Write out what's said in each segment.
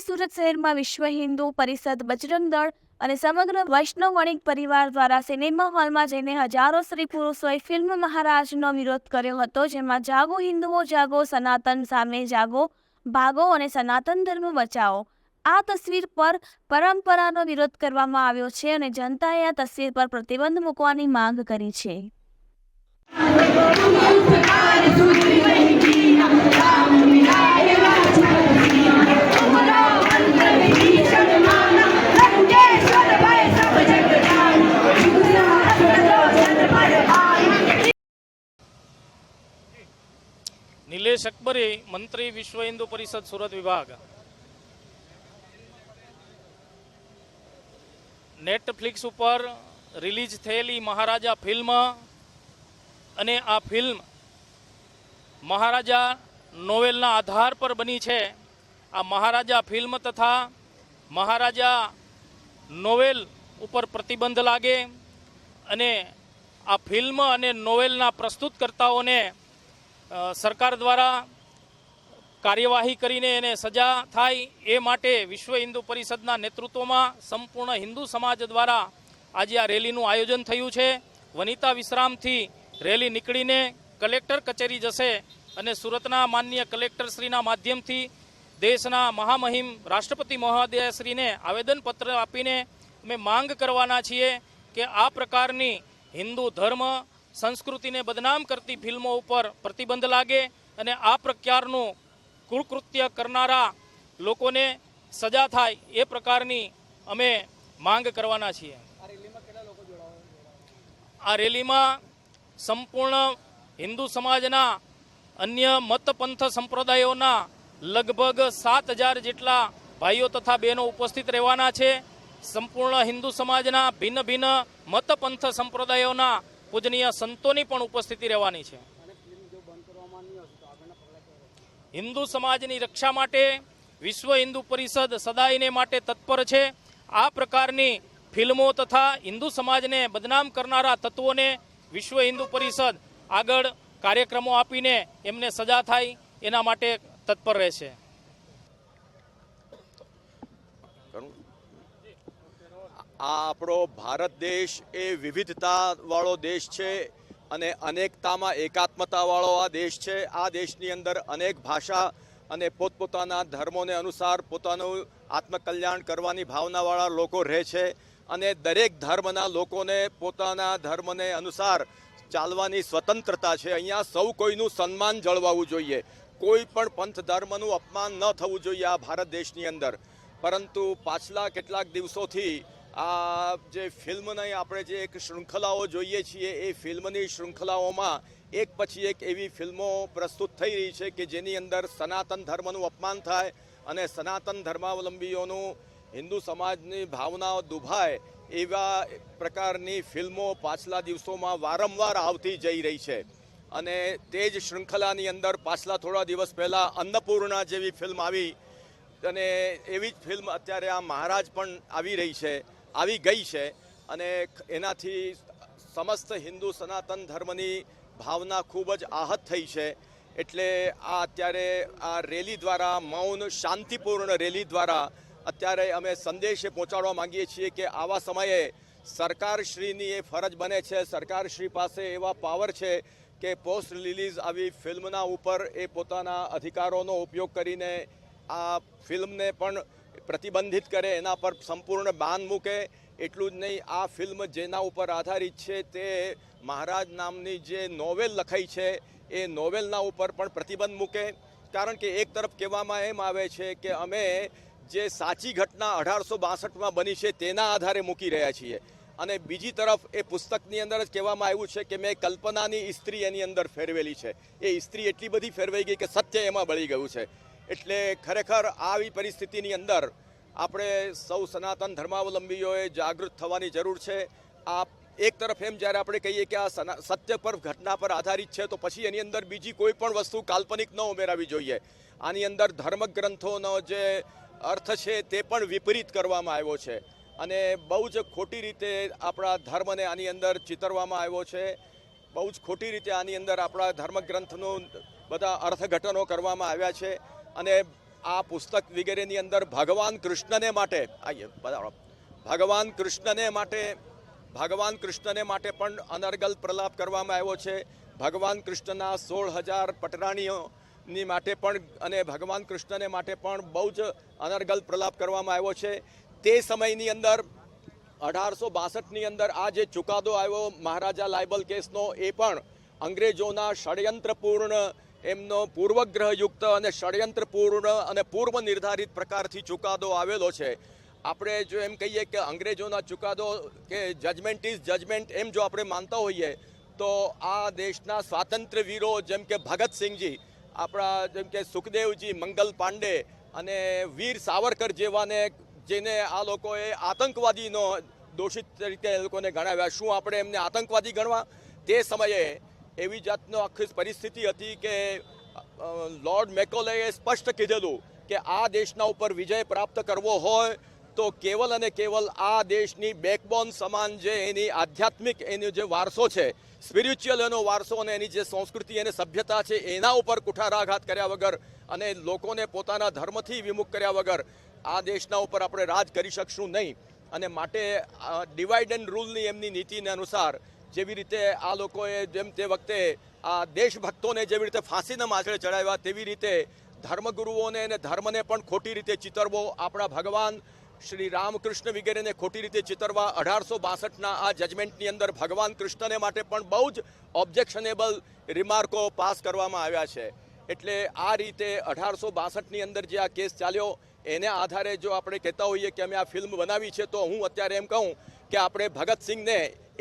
આજરોજ સુરત શહેરમાં વિશ્વ હિન્દુ પરિષદ, બજરંગ દળ અને સમગ્ર વૈષ્ણવ વણિક પરિવાર દ્વારા સિનેમા હોલમાં જઈને હજારો સ્ત્રી પુરુષોએ ફિલ્મ મહારાજનો વિરોધ કર્યો હતો, જેમાં જાગો હિન્દુઓ, જાગો સનાતન, સામે જાગો ભાગો અને સનાતન ધર્મ બચાવો. આ તસવીર પર પરંપરાનો વિરોધ કરવામાં આવ્યો છે અને જનતાએ આ તસવીર પર પ્રતિબંધ મૂકવાની માંગ કરી છે. નિલેશ અકબરી મંત્રી વિશ્વ હિન્દુ પરિષદ સુરત વિભાગ. નેટફ્લિક્સ ઉપર રિલીઝ થયેલી મહારાજા ફિલ્મ અને આ ફિલ્મ મહારાજા નોવેલના આધાર પર બની છે. આ મહારાજા ફિલ્મ તથા મહારાજા નોવેલ ઉપર પ્રતિબંધ લાગે અને આ ફિલ્મ અને નોવેલના પ્રસ્તુતકર્તાઓને સરકાર દ્વારા કાર્યવાહી કરીને એને સજા થાય એ માટે વિશ્વ હિન્દુ પરિષદના નેતૃત્વમાં સંપૂર્ણ હિન્દુ સમાજ દ્વારા આજે આ રેલીનું આયોજન થયું છે. વનિતા વિશ્રામથી રેલી નીકળીને કલેક્ટર કચેરી જશે અને સુરતના માન્ય કલેક્ટરશ્રીના માધ્યમથી દેશના મહામહિમ રાષ્ટ્રપતિ મહોદયશ્રીને આવેદનપત્ર આપીને અમે માંગ કરવાના છીએ કે આ પ્રકારની હિન્દુ ધર્મ સંસ્કૃતિને બદનામ કરતી ફિલ્મો ઉપર પ્રતિબંધ લાગે અને આ પ્રકારનું કુકૃત્ય કરનારા લોકોને સજા થાય એ પ્રકારની અમે માંગ કરવાના છીએ. આ રેલીમાં સંપૂર્ણ હિન્દુ સમાજના અન્ય મતપંથ સંપ્રદાયોના લગભગ સાત હજાર જેટલા ભાઈઓ તથા બહેનો ઉપસ્થિત રહેવાના છે. સંપૂર્ણ હિન્દુ સમાજના ભિન્ન ભિન્ન મતપંથ સંપ્રદાયોના પૂજનીય સંતોની પણ ઉપસ્થિતિ રહેવાની છે. હિન્દુ સમાજની રક્ષા માટે વિશ્વ હિન્દુ પરિષદ સદાયને માટે તત્પર છે. આ પ્રકારની ફિલ્મો તથા હિન્દુ સમાજને બદનામ કરનારા તત્વોને વિશ્વ હિન્દુ પરિષદ આગળ કાર્યક્રમો આપીને એમને સજા થાય એના માટે તત્પર રહેશે? આ આપણો ભારત દેશ એ વિવિધતાવાળો દેશ છે અને અનેકતામાં એકાત્મતાવાળો આ દેશ છે. આ દેશની અંદર અનેક ભાષા અને પોતપોતાના ધર્મોને અનુસાર પોતાનું આત્મકલ્યાણ કરવાની ભાવનાવાળા લોકો રહે છે અને દરેક ધર્મના લોકોને પોતાના ધર્મને અનુસાર ચાલવાની સ્વતંત્રતા છે. અહીંયા સૌ કોઈનું સન્માન જળવાવું જોઈએ. કોઈ પણ પંથ ધર્મનું અપમાન ન થવું જોઈએ આ ભારત દેશની અંદર. પરંતુ પાછલા કેટલાક દિવસોથી આ જે ફિલ્મની આપણે જે એક શૃંખલાઓ જોઈએ છીએ, એ ફિલ્મની શૃંખલાઓમાં એક પછી એક એવી ફિલ્મો પ્રસ્તુત થઈ રહી છે કે જેની અંદર સનાતન ધર્મનું અપમાન થાય અને સનાતન ધર્માવલંબીઓનું હિન્દુ સમાજની ભાવનાઓ દુભાય એવા પ્રકારની ફિલ્મો પાછલા દિવસોમાં વારંવાર આવતી જઈ રહી છે. અને તે જ શૃંખલાની અંદર પાછલા થોડા દિવસ પહેલાં અન્નપૂર્ણા જેવી ફિલ્મ આવી અને એવી જ ફિલ્મ અત્યારે આ મહારાજ પણ આવી રહી છે. આવી ગઈ છે અને એનાથી સમસ્ત હિન્દુ સનાતન ધર્મની ભાવના ખૂબ જ આહત થઈ છે. એટલે આ અત્યારે આ રેલી દ્વારા, મૌન શાંતિપૂર્ણ રેલી દ્વારા અત્યારે અમે સંદેશ પહોંચાડવા માંગીએ છીએ કે આવા સમયે સરકારશ્રીની એ ફરજ બને છે, સરકારશ્રી પાસે એવા પાવર છે કે પોસ્ટ રિલીઝ આવી ફિલ્મના ઉપર એ પોતાના અધિકારોનો ઉપયોગ કરીને આ ફિલ્મને પણ પ્રતિબંધિત કરે, એના પર સંપૂર્ણ બાન મૂકે, એટલું જ નહીં, આ ફિલ્મ જેના ઉપર આધારિત છે તે મહારાજ નામની જે નોવેલ લખાઈ છે, એ નોવેલના ઉપર પણ પ્રતિબંધ મૂકે. કારણ કે એક તરફ કહેવામાં એમ આવે છે કે અમે જે સાચી ઘટના અઢારસો બાસઠમાં બની છે તેના આધારે મૂકી રહ્યા છીએ. અને બીજી તરફ એ પુસ્તકની અંદર જ કહેવામાં આવ્યું છે કે મેં કલ્પનાની ઇસ્ત્રી એની અંદર ફેરવેલી છે. એ ઇસ્ત્રી એટલી બધી ફેરવાઈ ગઈ કે સત્ય એમાં બળી ગયું છે. એટલે ખરેખર આવી પરિસ્થિતિની અંદર આપણે સૌ સનાતન ધર્માવલંબીઓએ જાગૃત થવાની જરૂર છે. આ એક તરફ એમ જ્યારે આપણે કહીએ કે આ સત્ય પર, ઘટના પર આધારિત છે, તો પછી એની અંદર બીજી કોઈ પણ વસ્તુ કાલ્પનિક ન ઉમેરાવી જોઈએ. આની અંદર ધર્મગ્રંથોનો જે અર્થ છે તે પણ વિપરીત કરવામાં આવ્યો છે. અને બહુ જ ખોટી રીતે આપણા ધર્મને આની અંદર ચિતરવામાં આવ્યો છે. બહુ જ ખોટી રીતે આની અંદર આપણા ધર્મગ્રંથનું બધા અર્થઘટનો કરવામાં આવ્યા છે. અને આ પુસ્તક વગેરેની અંદર ભગવાન કૃષ્ણને માટે ભગવાન કૃષ્ણને માટે, ભગવાન કૃષ્ણને માટે પણ અનર્ગલ પ્રલાપ કરવામાં આવ્યો છે. ભગવાન કૃષ્ણના સોળ હજાર પટરાણીઓની માટે પણ અને ભગવાન કૃષ્ણને માટે પણ બહુ જ અનર્ગલ પ્રલાપ કરવામાં આવ્યો છે. તે સમયની અંદર, અઢારસો બાસઠની અંદર આ જે ચુકાદો આવ્યો મહારાજા લાયબલ કેસનો, એ પણ અંગ્રેજોના ષડયંત્રપૂર્ણ એમનો પૂર્વગ્રહયુક્ત અને ષડયંત્રપૂર્ણ અને પૂર્વ નિર્ધારિત પ્રકારથી ચુકાદો આવેલો છે. આપણે જો એમ કહીએ કે અંગ્રેજોના ચુકાદો કે જજમેન્ટ ઇઝ જજમેન્ટ એમ જો આપણે માનતા હોઈએ, તો આ દેશના સ્વાતંત્ર્ય વીરો જેમ કે ભગતસિંહજી, આપણા જેમ કે સુખદેવજી મંગલ પાંડે અને વીર સાવરકર જેવાને, જેને આ લોકોએ આતંકવાદીનો દોષિત તરીકે એ લોકોને ગણાવ્યા. શું આપણે એમને આતંકવાદી ગણવા? તે સમયે એવી જાતનો આખી પરિસ્થિતિ હતી કે લોર્ડ મેકોલેએ સ્પષ્ટ કીધેલું કે આ દેશના ઉપર વિજય પ્રાપ્ત કરવો હોય તો કેવલ અને કેવલ આ દેશની બેકબોન સમાન જે એની આધ્યાત્મિક, એનો જે વારસો છે સ્પિરિચ્યુઅલ એનો વારસો અને એની જે સંસ્કૃતિ અને સભ્યતા છે, એના ઉપર કુઠારાઘાત કર્યા વગર અને લોકોને પોતાના ધર્મથી વિમુખ કર્યા વગર આ દેશના ઉપર આપણે રાજ કરી શકશું નહીં. અને માટે ડિવાઈડ એન્ડ રૂલની એમની નીતિને અનુસાર જેવી રીતે આ લોકોએ જેમ તે વખતે આ દેશભક્તોને જેવી રીતે ફાંસીના માછડે ચડાવ્યા, તેવી રીતે ધર્મગુરુઓને અને ધર્મને પણ ખોટી રીતે ચિતરવો, આપણા ભગવાન શ્રી રામકૃષ્ણ વગેરેને ખોટી રીતે ચિતરવા, અઢારસો બાસઠના આ જજમેન્ટની અંદર ભગવાન કૃષ્ણને માટે પણ બહુ જ ઓબ્જેક્શનેબલ રિમાર્કો પાસ કરવામાં આવ્યા છે. એટલે આ રીતે અઢારસો બાસઠની અંદર જે આ કેસ ચાલ્યો, એને આધારે જો આપણે કહેતા હોઈએ કે અમે આ ફિલ્મ બનાવી છે, તો હું અત્યારે એમ કહું કે આપણે ભગતસિંહને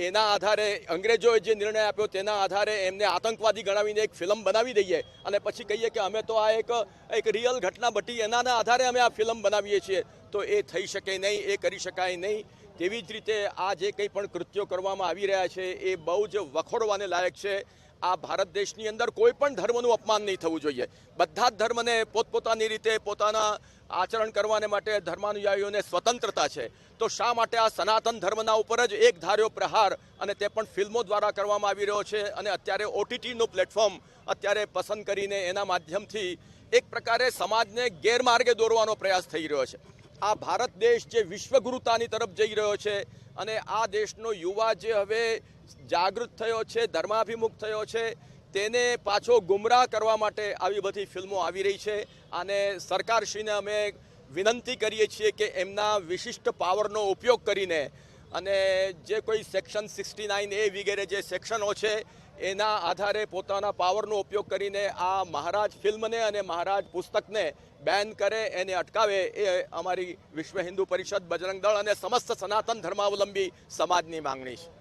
એના આધારે અંગ્રેજોએ જે નિર્ણય આપ્યો તેના આધારે એમને આતંકવાદી ગણાવીને એક ફિલ્મ બનાવી દઈએ. અને પછી કહીએ કે અમે તો આ એક એક રિયલ ઘટના બટી, એનાના આધારે અમે આ ફિલ્મ બનાવીએ છીએ. તો એ થઈ શકે નહીં, એ કરી શકાય નહીં. તેવી જ રીતે આ જે કંઈ પણ કૃત્યો કરવામાં આવી રહ્યા છે, એ બહુ જ વખોડવાને લાયક છે. આ ભારત દેશની અંદર કોઈ પણ ધર્મનું અપમાન નહીં થવું જોઈએ. બધા જ ધર્મને પોતપોતાની રીતે પોતાના આચરણ કરવાને માટે ધર્માનુયાયીઓને સ્વતંત્રતા છે. તો શા માટે આ સનાતન ધર્મના ઉપર જ એક ધાર્યો પ્રહાર અને તે પણ ફિલ્મો દ્વારા કરવામાં આવી રહ્યો છે અને અત્યારે ઓટીટીનું પ્લેટફોર્મ અત્યારે પસંદ કરીને એના માધ્યમથી એક પ્રકારે સમાજને ગેરમાર્ગે દોરવાનો પ્રયાસ થઈ રહ્યો છે. આ ભારત દેશ જે વિશ્વગુરુતાની તરફ જઈ રહ્યો છે અને આ દેશનો યુવા જે હવે જાગૃત થયો છે, ધર્માભિમુખ થયો છે, તેને પાછો ગુમરાહ કરવા માટે આવી બધી ફિલ્મો આવી રહી છે. અને સરકારશ્રીને અમે વિનંતી કરીએ છીએ કે એમના વિશિષ્ટ પાવરનો ઉપયોગ કરીને અને જે કોઈ સેક્શન સિક્સટી નાઇન એ વગેરે જે સેક્શનો છે, એના આધારે પોતાના પાવરનો ઉપયોગ કરીને આ મહારાજ ફિલ્મને અને મહારાજ પુસ્તકને બેન કરે, એને અટકાવે એ અમારી વિશ્વ હિન્દુ પરિષદ બજરંગ દળ અને સમસ્ત સનાતન ધર્માવલંબી સમાજની માંગણી છે.